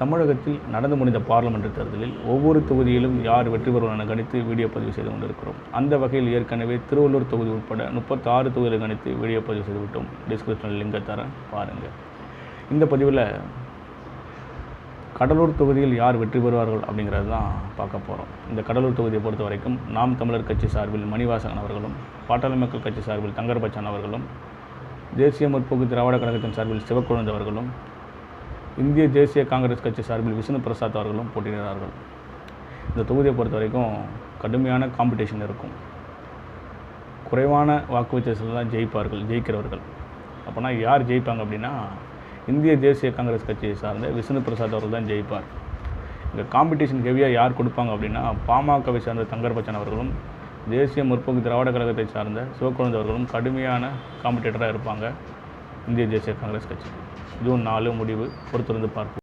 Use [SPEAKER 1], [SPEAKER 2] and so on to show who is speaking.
[SPEAKER 1] தமிழகத்தில் நடந்து முடிந்த பார்லிமெண்ட் தேர்தலில் ஒவ்வொரு தொகுதியிலும் யார் வெற்றி பெறுவார் என கணித்து வீடியோ பதிவு செய்து கொண்டிருக்கிறோம். அந்த வகையில் ஏற்கனவே திருவள்ளூர் தொகுதி உட்பட முப்பத்தாறு தொகுதிகளை கணித்து வீடியோ பதிவு செய்து விட்டோம். டிஸ்கிரிப்ஷனில் லிங்கை தரேன் பாருங்கள் இந்த பதிவில் கடலூர் தொகுதியில் யார் வெற்றி பெறுவார்கள் அப்படிங்கிறது தான் பார்க்க போகிறோம் இந்த கடலூர் தொகுதியை பொறுத்த வரைக்கும் நாம் தமிழர் கட்சி சார்பில் மணிவாசகன் அவர்களும் பாட்டாளி மக்கள் கட்சி சார்பில் தங்கர்பச்சான் அவர்களும் தேசிய முற்போக்கு திராவிட கழகத்தின் சார்பில் சிவக்குழந்தை அவர்களும் இந்திய தேசிய காங்கிரஸ் கட்சி சார்பில் விஷ்ணு பிரசாத் அவர்களும் போட்டியிடுகிறார்கள். இந்த தொகுதியை பொறுத்த வரைக்கும் கடுமையான காம்படிஷன் இருக்கும். குறைவான வாக்கு வித்தியாசத்தில் தான் ஜெயிப்பார்கள் ஜெயிக்கிறவர்கள். அப்போனா யார் ஜெயிப்பாங்க அப்படின்னா இந்திய தேசிய காங்கிரஸ் கட்சியை சார்ந்த விஷ்ணு பிரசாத் அவர்கள் தான் ஜெயிப்பார். இந்த காம்படிஷன் ஹெவியாக யார் கொடுப்பாங்க அப்படின்னா பாமகவை சார்ந்த தங்கர்பச்சன் அவர்களும் தேசிய முற்போக்கு திராவிட கழகத்தை சார்ந்த சிவக்குழந்தை அவர்களும் கடுமையான காம்படிட்டராக இருப்பாங்க. இந்திய தேசிய காங்கிரஸ் கட்சி. ஜூன் நாலு முடிவு. பொறுத்திருந்து பார்ப்போம்.